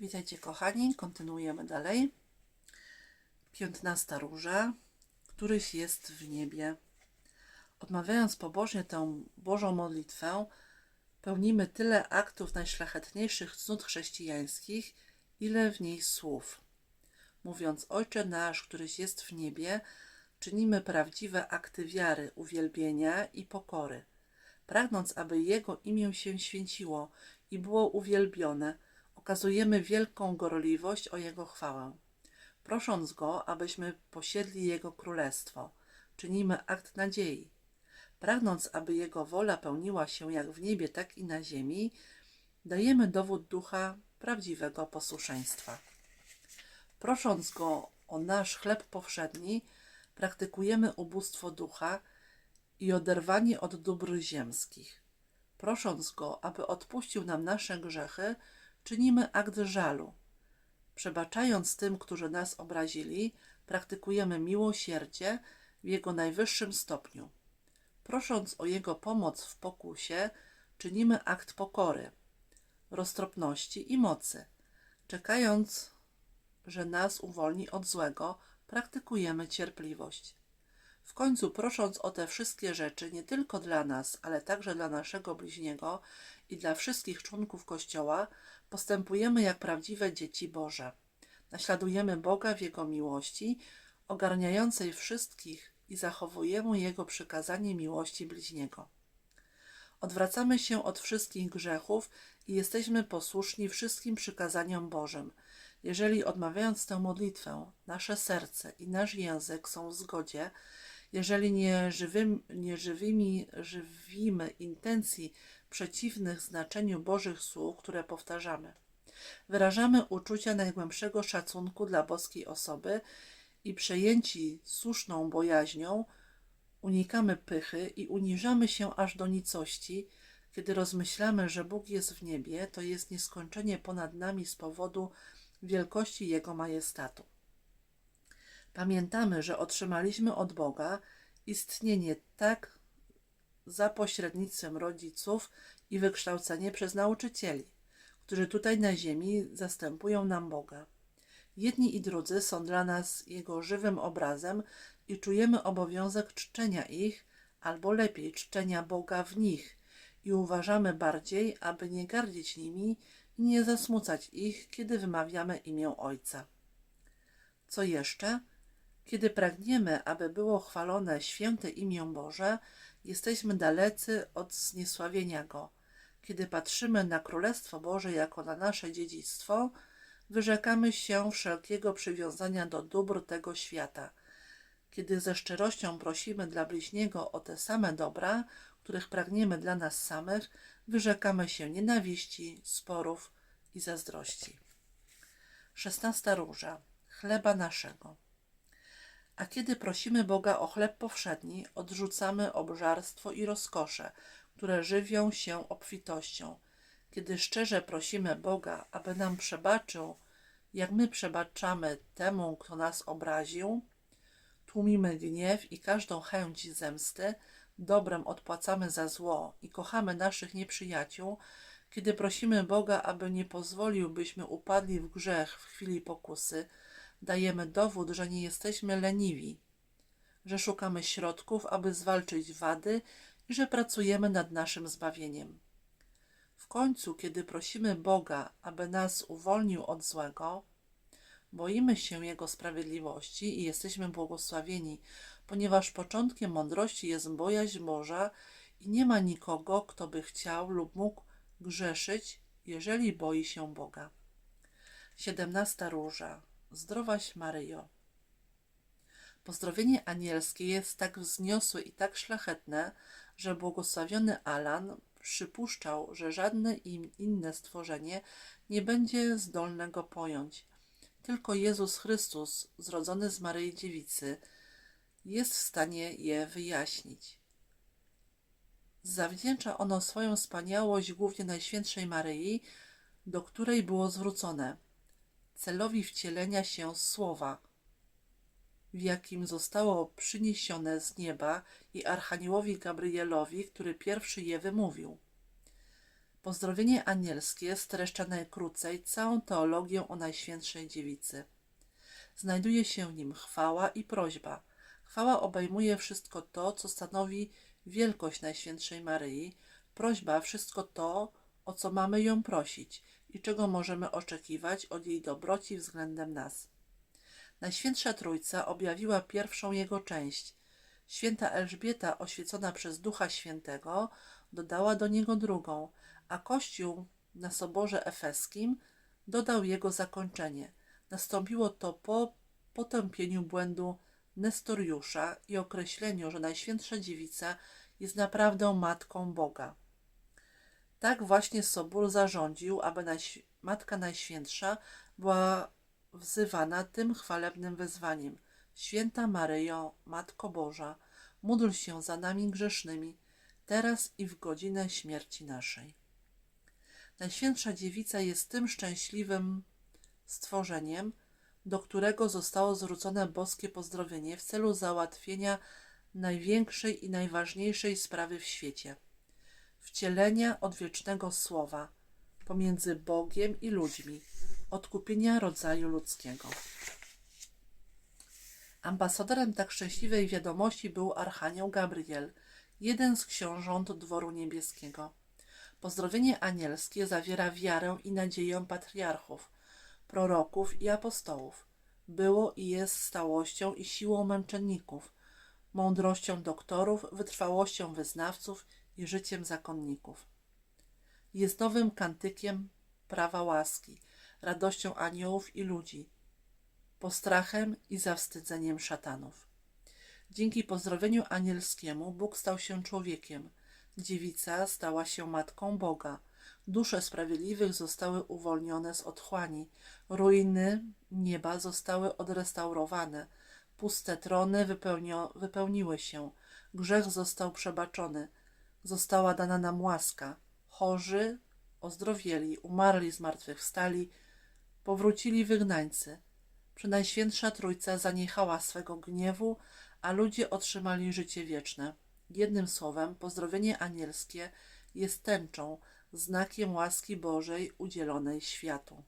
Witajcie kochani, kontynuujemy dalej. Piętnasta róża, któryś jest w niebie. Odmawiając pobożnie tę Bożą modlitwę, pełnimy tyle aktów najszlachetniejszych cnót chrześcijańskich, ile w niej słów. Mówiąc Ojcze nasz, któryś jest w niebie, czynimy prawdziwe akty wiary, uwielbienia i pokory, pragnąc, aby Jego imię się święciło i było uwielbione, okazujemy wielką gorliwość o Jego chwałę. Prosząc Go, abyśmy posiedli Jego królestwo, czynimy akt nadziei. Pragnąc, aby Jego wola pełniła się jak w niebie, tak i na ziemi, dajemy dowód ducha prawdziwego posłuszeństwa. Prosząc Go o nasz chleb powszedni, praktykujemy ubóstwo ducha i oderwanie od dóbr ziemskich. Prosząc Go, aby odpuścił nam nasze grzechy, czynimy akt żalu. Przebaczając tym, którzy nas obrazili, praktykujemy miłosierdzie w Jego najwyższym stopniu. Prosząc o Jego pomoc w pokusie, czynimy akt pokory, roztropności i mocy. Czekając, że nas uwolni od złego, praktykujemy cierpliwość. W końcu, prosząc o te wszystkie rzeczy, nie tylko dla nas, ale także dla naszego bliźniego i dla wszystkich członków Kościoła, postępujemy jak prawdziwe dzieci Boże. Naśladujemy Boga w Jego miłości, ogarniającej wszystkich i zachowujemy Jego przykazanie miłości bliźniego. Odwracamy się od wszystkich grzechów i jesteśmy posłuszni wszystkim przykazaniom Bożym. Jeżeli odmawiając tę modlitwę, nasze serce i nasz język są w zgodzie, jeżeli nie, żywym, nie żywymi, żywimy intencji przeciwnych znaczeniu Bożych słów, które powtarzamy, wyrażamy uczucia najgłębszego szacunku dla boskiej osoby i przejęci słuszną bojaźnią, unikamy pychy i uniżamy się aż do nicości, kiedy rozmyślamy, że Bóg jest w niebie, to jest nieskończenie ponad nami z powodu wielkości Jego majestatu. Pamiętamy, że otrzymaliśmy od Boga istnienie tak za pośrednictwem rodziców i wykształcenie przez nauczycieli, którzy tutaj na ziemi zastępują nam Boga. Jedni i drudzy są dla nas Jego żywym obrazem i czujemy obowiązek czczenia ich, albo lepiej czczenia Boga w nich i uważamy bardziej, aby nie gardzić nimi i nie zasmucać ich, kiedy wymawiamy imię Ojca. Co jeszcze? Kiedy pragniemy, aby było chwalone święte imię Boże, jesteśmy dalecy od zniesławienia Go. Kiedy patrzymy na Królestwo Boże jako na nasze dziedzictwo, wyrzekamy się wszelkiego przywiązania do dóbr tego świata. Kiedy ze szczerością prosimy dla bliźniego o te same dobra, których pragniemy dla nas samych, wyrzekamy się nienawiści, sporów i zazdrości. Szesnasta róża chleba naszego. A kiedy prosimy Boga o chleb powszedni, odrzucamy obżarstwo i rozkosze, które żywią się obfitością. Kiedy szczerze prosimy Boga, aby nam przebaczył, jak my przebaczamy temu, kto nas obraził, tłumimy gniew i każdą chęć zemsty, dobrem odpłacamy za zło i kochamy naszych nieprzyjaciół, kiedy prosimy Boga, aby nie pozwolił, byśmy upadli w grzech w chwili pokusy, dajemy dowód, że nie jesteśmy leniwi, że szukamy środków, aby zwalczyć wady i że pracujemy nad naszym zbawieniem. W końcu, kiedy prosimy Boga, aby nas uwolnił od złego, boimy się Jego sprawiedliwości i jesteśmy błogosławieni, ponieważ początkiem mądrości jest bojaźń Boża i nie ma nikogo, kto by chciał lub mógł grzeszyć, jeżeli boi się Boga. Siedemnasta róża. Zdrowaś Maryjo. Pozdrowienie anielskie jest tak wzniosłe i tak szlachetne, że błogosławiony Alan przypuszczał, że żadne im inne stworzenie nie będzie zdolne go pojąć. Tylko Jezus Chrystus, zrodzony z Maryi Dziewicy, jest w stanie je wyjaśnić. Zawdzięcza ono swoją wspaniałość głównie Najświętszej Maryi, do której było zwrócone celowi wcielenia się słowa, w jakim zostało przyniesione z nieba i Archaniołowi Gabrielowi, który pierwszy je wymówił. Pozdrowienie anielskie streszcza najkrócej całą teologię o Najświętszej Dziewicy. Znajduje się w nim chwała i prośba. Chwała obejmuje wszystko to, co stanowi wielkość Najświętszej Maryi, prośba wszystko to, o co mamy ją prosić i czego możemy oczekiwać od jej dobroci względem nas. Najświętsza Trójca objawiła pierwszą jego część. Święta Elżbieta, oświecona przez Ducha Świętego, dodała do niego drugą, a Kościół na Soborze Efeskim dodał jego zakończenie. Nastąpiło to po potępieniu błędu Nestoriusza i określeniu, że Najświętsza Dziewica jest naprawdę Matką Boga. Tak właśnie Sobór zarządził, aby Matka Najświętsza była wzywana tym chwalebnym wezwaniem. Święta Maryjo, Matko Boża, módl się za nami grzesznymi, teraz i w godzinę śmierci naszej. Najświętsza Dziewica jest tym szczęśliwym stworzeniem, do którego zostało zwrócone boskie pozdrowienie w celu załatwienia największej i najważniejszej sprawy w świecie wcielenia odwiecznego słowa pomiędzy Bogiem i ludźmi, odkupienia rodzaju ludzkiego. Ambasadorem tak szczęśliwej wiadomości był Archanioł Gabriel, jeden z książąt dworu niebieskiego. Pozdrowienie anielskie zawiera wiarę i nadzieję patriarchów, proroków i apostołów. Było i jest stałością i siłą męczenników, mądrością doktorów, wytrwałością wyznawców i życiem zakonników. Jest nowym kantykiem prawa łaski, radością aniołów i ludzi, postrachem i zawstydzeniem szatanów. Dzięki pozdrowieniu anielskiemu Bóg stał się człowiekiem, dziewica stała się matką Boga, dusze sprawiedliwych zostały uwolnione z otchłani, ruiny nieba zostały odrestaurowane, puste trony wypełnio, wypełniły się, grzech został przebaczony, została dana nam łaska. Chorzy ozdrowieli, umarli zmartwychwstali, powrócili wygnańcy. Przenajświętsza Trójca zaniechała swego gniewu, a ludzie otrzymali życie wieczne. Jednym słowem, pozdrowienie anielskie jest tęczą, znakiem łaski Bożej udzielonej światu.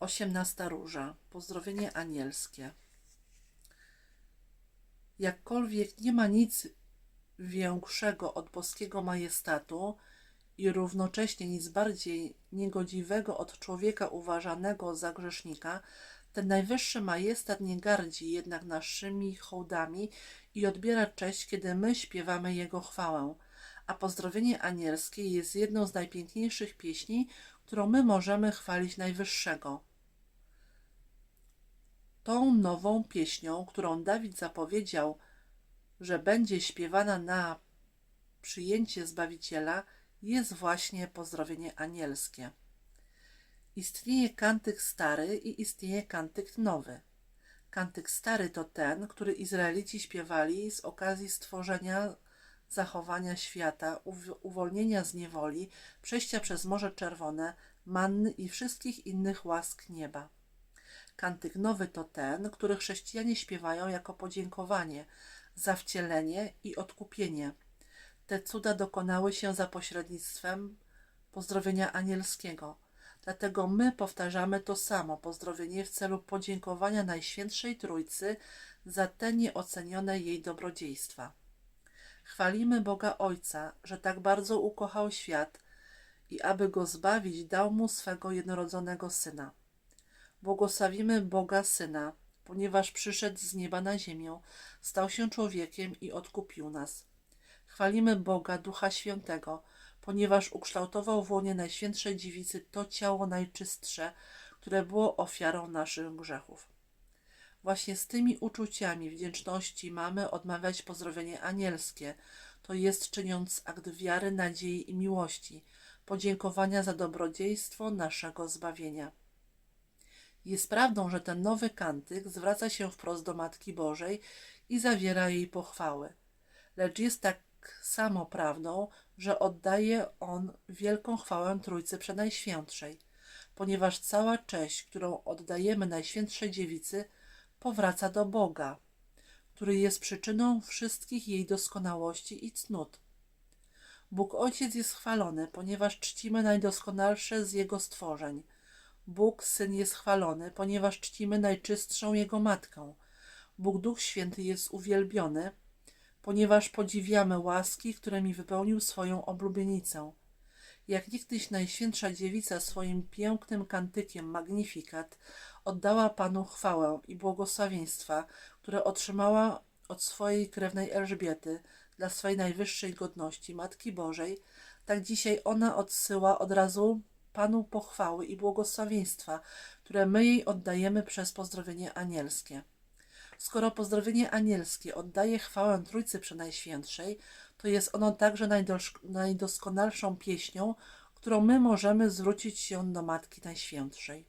Osiemnasta róża. Pozdrowienie anielskie. Jakkolwiek nie ma nic większego od boskiego majestatu i równocześnie nic bardziej niegodziwego od człowieka uważanego za grzesznika, ten najwyższy majestat nie gardzi jednak naszymi hołdami i odbiera cześć, kiedy my śpiewamy Jego chwałę. A pozdrowienie anielskie jest jedną z najpiękniejszych pieśni, którą my możemy chwalić Najwyższego. Tą nową pieśnią, którą Dawid zapowiedział, że będzie śpiewana na przyjęcie Zbawiciela, jest właśnie pozdrowienie anielskie. Istnieje kantyk stary i istnieje kantyk nowy. Kantyk stary to ten, który Izraelici śpiewali z okazji stworzenia, zachowania świata, uw- uwolnienia z niewoli, przejścia przez Morze Czerwone, manny i wszystkich innych łask nieba. Kantyk nowy to ten, który chrześcijanie śpiewają jako podziękowanie za wcielenie i odkupienie. Te cuda dokonały się za pośrednictwem pozdrowienia anielskiego. Dlatego my powtarzamy to samo pozdrowienie w celu podziękowania Najświętszej Trójcy za te nieocenione jej dobrodziejstwa. Chwalimy Boga Ojca, że tak bardzo ukochał świat i aby go zbawić, dał mu swego jednorodzonego syna. Błogosławimy Boga Syna, ponieważ przyszedł z nieba na ziemię, stał się człowiekiem i odkupił nas. Chwalimy Boga Ducha Świętego, ponieważ ukształtował w łonie Najświętszej Dziewicy to ciało najczystsze, które było ofiarą naszych grzechów. Właśnie z tymi uczuciami wdzięczności mamy odmawiać pozdrowienie anielskie, to jest czyniąc akt wiary, nadziei i miłości, podziękowania za dobrodziejstwo naszego zbawienia. Jest prawdą, że ten nowy kantyk zwraca się wprost do Matki Bożej i zawiera jej pochwały. Lecz jest tak samo prawdą, że oddaje on wielką chwałę Trójcy Przenajświętszej, ponieważ cała cześć, którą oddajemy Najświętszej Dziewicy, powraca do Boga, który jest przyczyną wszystkich jej doskonałości i cnót. Bóg Ojciec jest chwalony, ponieważ czcimy najdoskonalsze z Jego stworzeń. Bóg Syn jest chwalony, ponieważ czcimy najczystszą Jego Matkę. Bóg Duch Święty jest uwielbiony, ponieważ podziwiamy łaski, którymi wypełnił swoją oblubienicę. Jak niegdyś Najświętsza Dziewica swoim pięknym kantykiem Magnifikat oddała Panu chwałę i błogosławieństwa, które otrzymała od swojej krewnej Elżbiety dla swej najwyższej godności Matki Bożej, tak dzisiaj ona odsyła od razu Panu pochwały i błogosławieństwa, które my jej oddajemy przez pozdrowienie anielskie. Skoro pozdrowienie anielskie oddaje chwałę Trójcy Przenajświętszej, to jest ono także najdos- najdoskonalszą pieśnią, którą my możemy zwrócić się do Matki Najświętszej.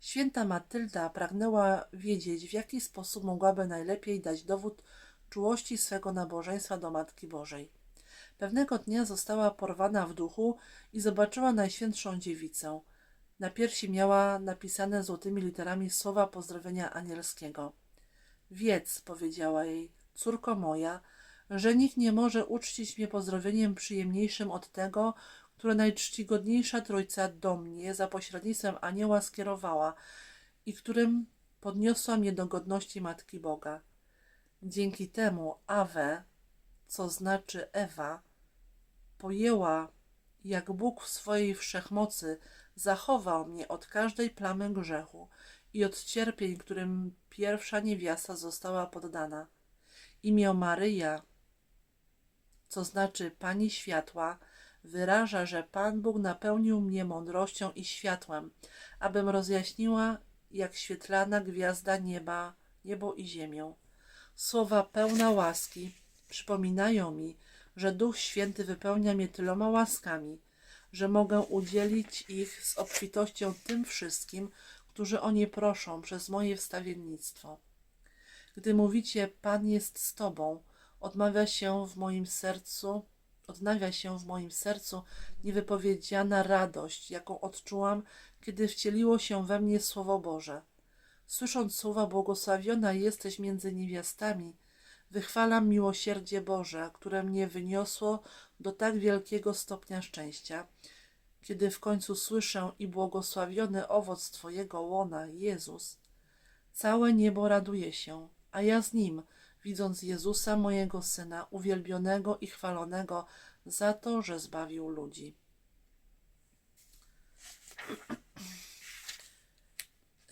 Święta Matylda pragnęła wiedzieć, w jaki sposób mogłaby najlepiej dać dowód czułości swego nabożeństwa do Matki Bożej. Pewnego dnia została porwana w duchu i zobaczyła Najświętszą Dziewicę. Na piersi miała napisane złotymi literami słowa pozdrowienia anielskiego. Wiedz, powiedziała jej, córko moja, że nikt nie może uczcić mnie pozdrowieniem przyjemniejszym od tego, które najczcigodniejsza Trójca do mnie za pośrednictwem anioła skierowała i którym podniosła mnie do godności Matki Boga. Dzięki temu Awe, co znaczy Ewa, pojęła, jak Bóg w swojej wszechmocy zachował mnie od każdej plamy grzechu i od cierpień, którym pierwsza niewiasta została poddana. Imię Maryja, co znaczy Pani Światła, wyraża, że Pan Bóg napełnił mnie mądrością i światłem, abym rozjaśniła jak świetlana gwiazda nieba, niebo i ziemię. Słowa pełna łaski przypominają mi, że Duch Święty wypełnia mnie tyloma łaskami, że mogę udzielić ich z obfitością tym wszystkim, którzy o nie proszą przez moje wstawiennictwo. Gdy mówicie, Pan jest z Tobą, odmawia się w moim sercu, odnawia się w moim sercu niewypowiedziana radość, jaką odczułam, kiedy wcieliło się we mnie Słowo Boże. Słysząc słowa błogosławiona jesteś między niewiastami, wychwalam miłosierdzie Boże, które mnie wyniosło do tak wielkiego stopnia szczęścia, kiedy w końcu słyszę i błogosławiony owoc Twojego łona, Jezus. Całe niebo raduje się, a ja z nim, widząc Jezusa, mojego Syna, uwielbionego i chwalonego za to, że zbawił ludzi.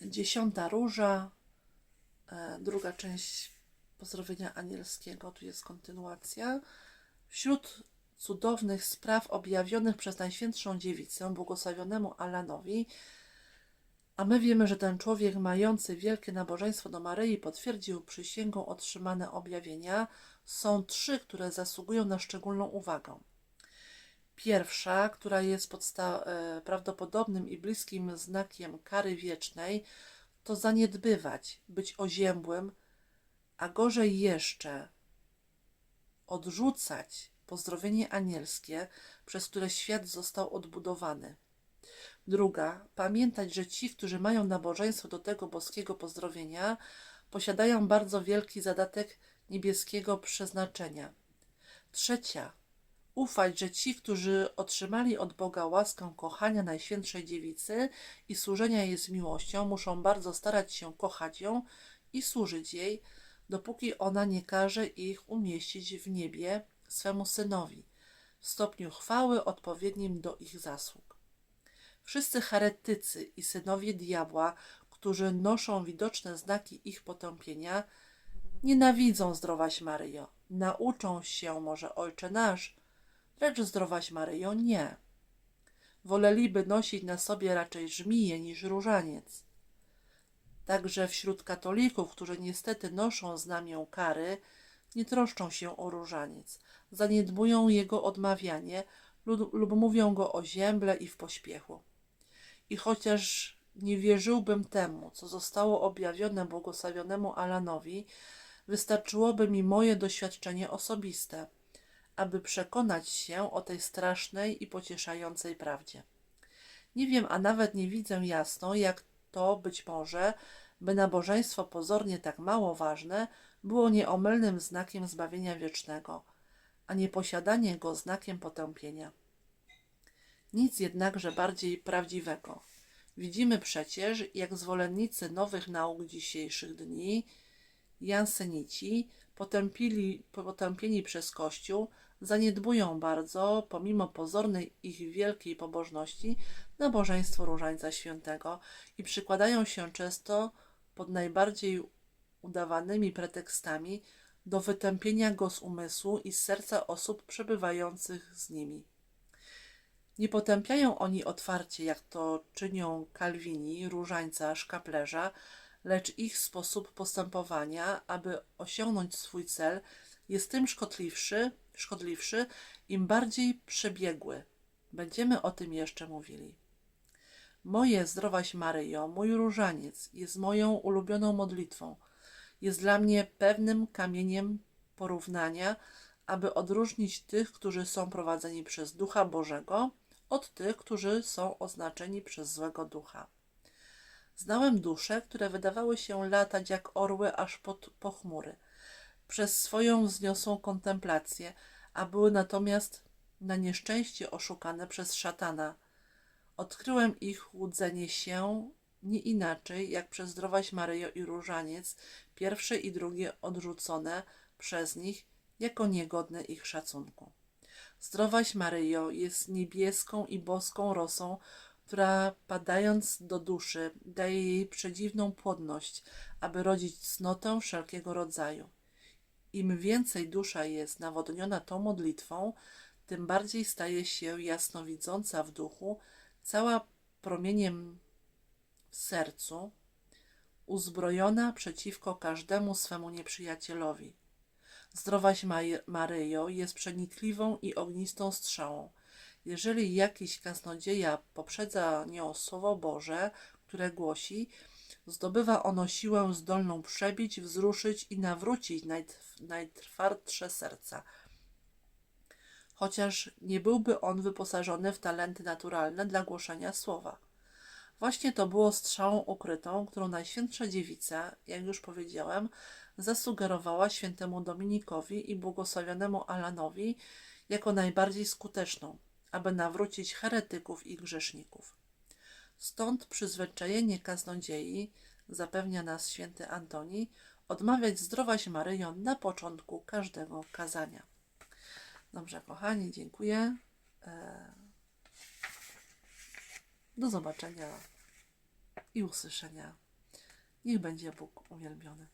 Dziesiąta róża, e, druga część pozdrowienia anielskiego, tu jest kontynuacja. Wśród cudownych spraw objawionych przez Najświętszą Dziewicę, błogosławionemu Alanowi, a my wiemy, że ten człowiek mający wielkie nabożeństwo do Maryi potwierdził przysięgą otrzymane objawienia, są trzy, które zasługują na szczególną uwagę. Pierwsza, która jest e, prawdopodobnym i bliskim znakiem kary wiecznej, to zaniedbywać, być oziębłym, a gorzej jeszcze odrzucać pozdrowienie anielskie, przez które świat został odbudowany. Druga, pamiętać, że ci, którzy mają nabożeństwo do tego boskiego pozdrowienia, posiadają bardzo wielki zadatek niebieskiego przeznaczenia. Trzecia, ufać, że ci, którzy otrzymali od Boga łaskę kochania Najświętszej Dziewicy i służenia jej z miłością, muszą bardzo starać się kochać ją i służyć jej, dopóki ona nie każe ich umieścić w niebie swemu synowi, w stopniu chwały odpowiednim do ich zasług. Wszyscy heretycy i synowie diabła, którzy noszą widoczne znaki ich potępienia, nienawidzą zdrowaś Maryjo. Nauczą się może Ojcze nasz, lecz zdrowaś Maryjo nie. Woleliby nosić na sobie raczej żmiję niż różaniec. Także wśród katolików, którzy niestety noszą znamię kary, nie troszczą się o różaniec, zaniedbują jego odmawianie lub, lub mówią go o ziemble i w pośpiechu. I chociaż nie wierzyłbym temu, co zostało objawione błogosławionemu Alanowi, wystarczyłoby mi moje doświadczenie osobiste, aby przekonać się o tej strasznej i pocieszającej prawdzie. Nie wiem, a nawet nie widzę jasno, jak to być może, by nabożeństwo pozornie tak mało ważne było nieomylnym znakiem zbawienia wiecznego. a nie posiadanie go znakiem potępienia. Nic jednakże bardziej prawdziwego. Widzimy przecież, jak zwolennicy nowych nauk dzisiejszych dni, jansenici, potępili, potępieni przez Kościół, zaniedbują bardzo, pomimo pozornej ich wielkiej pobożności, nabożeństwo Różańca Świętego i przykładają się często pod najbardziej udawanymi pretekstami do wytępienia go z umysłu i z serca osób przebywających z nimi. Nie potępiają oni otwarcie, jak to czynią Kalwini, Różańca, Szkaplerza, lecz ich sposób postępowania, aby osiągnąć swój cel, jest tym szkodliwszy, szkodliwszy im bardziej przebiegły. Będziemy o tym jeszcze mówili. Moje zdrowaś Maryjo, mój różaniec, jest moją ulubioną modlitwą. Jest dla mnie pewnym kamieniem porównania, aby odróżnić tych, którzy są prowadzeni przez Ducha Bożego, od tych, którzy są oznaczeni przez złego ducha. Znałem dusze, które wydawały się latać jak orły aż pod pochmury, przez swoją wzniosłą kontemplację, a były natomiast na nieszczęście oszukane przez szatana. Odkryłem ich łudzenie się nie inaczej jak przez zdrowaś Maryjo i Różaniec, pierwsze i drugie odrzucone przez nich jako niegodne ich szacunku. Zdrowaś Maryjo jest niebieską i boską rosą, która padając do duszy daje jej przedziwną płodność, aby rodzić cnotę wszelkiego rodzaju. Im więcej dusza jest nawodniona tą modlitwą, tym bardziej staje się jasnowidząca w duchu, cała promieniem w sercu, uzbrojona przeciwko każdemu swemu nieprzyjacielowi. Zdrowaś Maryjo jest przenikliwą i ognistą strzałą. Jeżeli jakiś kaznodzieja poprzedza nią Słowo Boże, które głosi, zdobywa ono siłę zdolną przebić, wzruszyć i nawrócić najtw- najtwardsze serca. Chociaż nie byłby on wyposażony w talenty naturalne dla głoszenia słowa. Właśnie to było strzałą ukrytą, którą Najświętsza Dziewica, jak już powiedziałem, zasugerowała świętemu Dominikowi i błogosławionemu Alanowi jako najbardziej skuteczną, aby nawrócić heretyków i grzeszników. Stąd przyzwyczajenie kaznodziei, zapewnia nas święty Antoni, odmawiać zdrowaś Maryjo na początku każdego kazania. Dobrze, kochani, dziękuję. E, Do zobaczenia i usłyszenia. Niech będzie Bóg uwielbiony.